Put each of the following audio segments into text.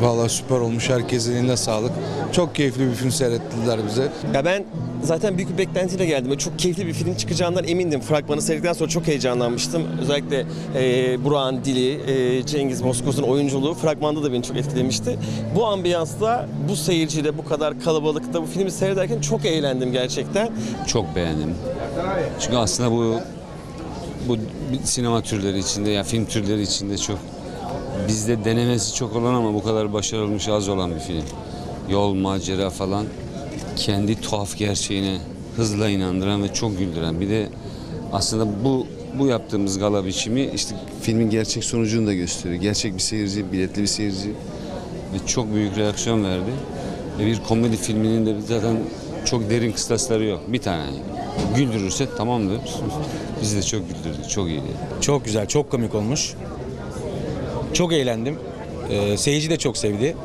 Vallahi süper olmuş. Herkesin eline sağlık. Çok keyifli bir film seyrettiler bize. Ya ben zaten büyük bir beklentiyle geldim. Böyle Çok keyifli bir film çıkacağından emindim. Fragmanı seyrettikten sonra çok heyecanlanmıştım. Özellikle e, Burak'ın dili, e, Cengiz Bozkurt'un oyunculuğu fragmanda da beni çok etkilemişti. Bu ambiyansla, bu seyirciyle, bu kadar kalabalıkta bu filmi seyrederken çok eğlendim gerçekten. Çok beğendim. Çünkü aslında bu bu sinema türleri içinde ya film türleri içinde çok bizde denemesi çok olan ama bu kadar başarılmış az olan bir film. Yol, macera falan kendi tuhaf gerçeğine hızla inandıran ve çok güldüren. Bir de aslında bu bu yaptığımız gala biçimi işte filmin gerçek sonucunu da gösteriyor. Gerçek bir seyirci, biletli bir seyirci ve çok büyük reaksiyon verdi. Ve bir komedi filminin de zaten çok derin kıstasları yok. Bir tane güldürürse tamamdır. Bizi de çok güldürdü. Çok iyiydi. Çok güzel, çok komik olmuş. Çok eğlendim. Ee, seyirci de çok sevdi.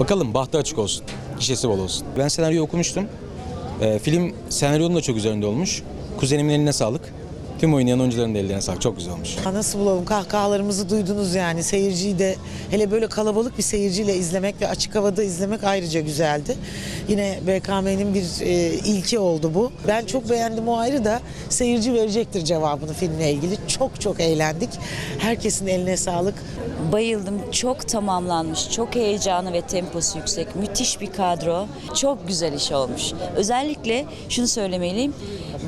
Bakalım bahtı açık olsun. Gişesi bol olsun. Ben senaryoyu okumuştum. Ee, film senaryonun da çok üzerinde olmuş. Kuzenimin eline sağlık. Tüm oynayan oyuncuların da ellerine sağlık. Çok güzel olmuş. Ha, Nasıl bulalım kahkahalarımızı duydunuz yani seyirciyi de hele böyle kalabalık bir seyirciyle izlemek ve açık havada izlemek ayrıca güzeldi. Yine BKM'nin bir e, ilki oldu bu. Ben çok beğendim o ayrı da seyirci verecektir cevabını filmle ilgili. Çok çok eğlendik. Herkesin eline sağlık. Bayıldım. Çok tamamlanmış. Çok heyecanı ve temposu yüksek. Müthiş bir kadro. Çok güzel iş olmuş. Özellikle şunu söylemeliyim.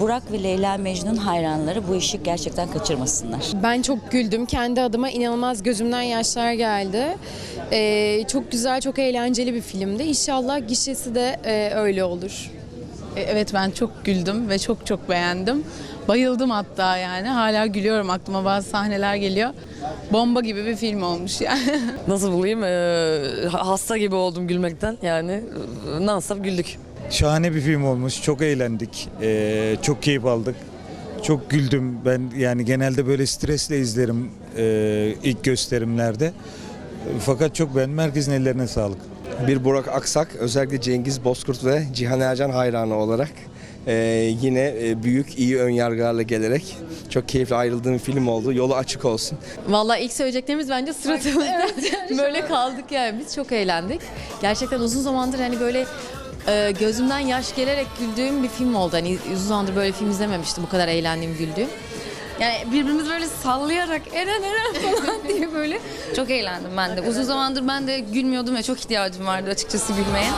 Burak ve Leyla Mecnun hayranları bu işi gerçekten kaçırmasınlar. Ben çok güldüm. Kendi adıma inanılmaz gözümden yaşlar geldi. Ee, çok güzel, çok eğlenceli bir filmdi. İnşallah gişesi de e, öyle olur. E, Evet ben çok güldüm ve çok çok beğendim. Bayıldım hatta yani. Hala gülüyorum aklıma bazı sahneler geliyor. Bomba gibi bir film olmuş yani. nasıl bulayım Ee, hasta gibi oldum gülmekten yani e, non-stop güldük. Şahane bir film olmuş. Çok eğlendik. Ee, çok keyif aldık. Çok güldüm. Ben yani genelde böyle stresle izlerim e, ilk gösterimlerde. Fakat çok beğendim. Herkesin ellerine sağlık. Bir Burak Aksak, özellikle Cengiz Bozkurt ve Cihan Ercan hayranı olarak e, yine e, büyük iyi ön yargılarla gelerek çok keyifli ayrıldığım film oldu. Yolu açık olsun. Vallahi ilk söyleyeceklerimiz bence suratımızda böyle kaldık yani biz çok eğlendik. Gerçekten uzun zamandır hani böyle e, gözümden yaş gelerek güldüğüm bir film oldu. Hani uzun zamandır böyle film izlememiştim bu kadar eğlendiğim güldüğüm. Yani birbirimizi böyle sallayarak Eren Eren falan diye böyle çok eğlendim ben de. Uzun zamandır ben de gülmüyordum ve çok ihtiyacım vardı açıkçası gülmeye.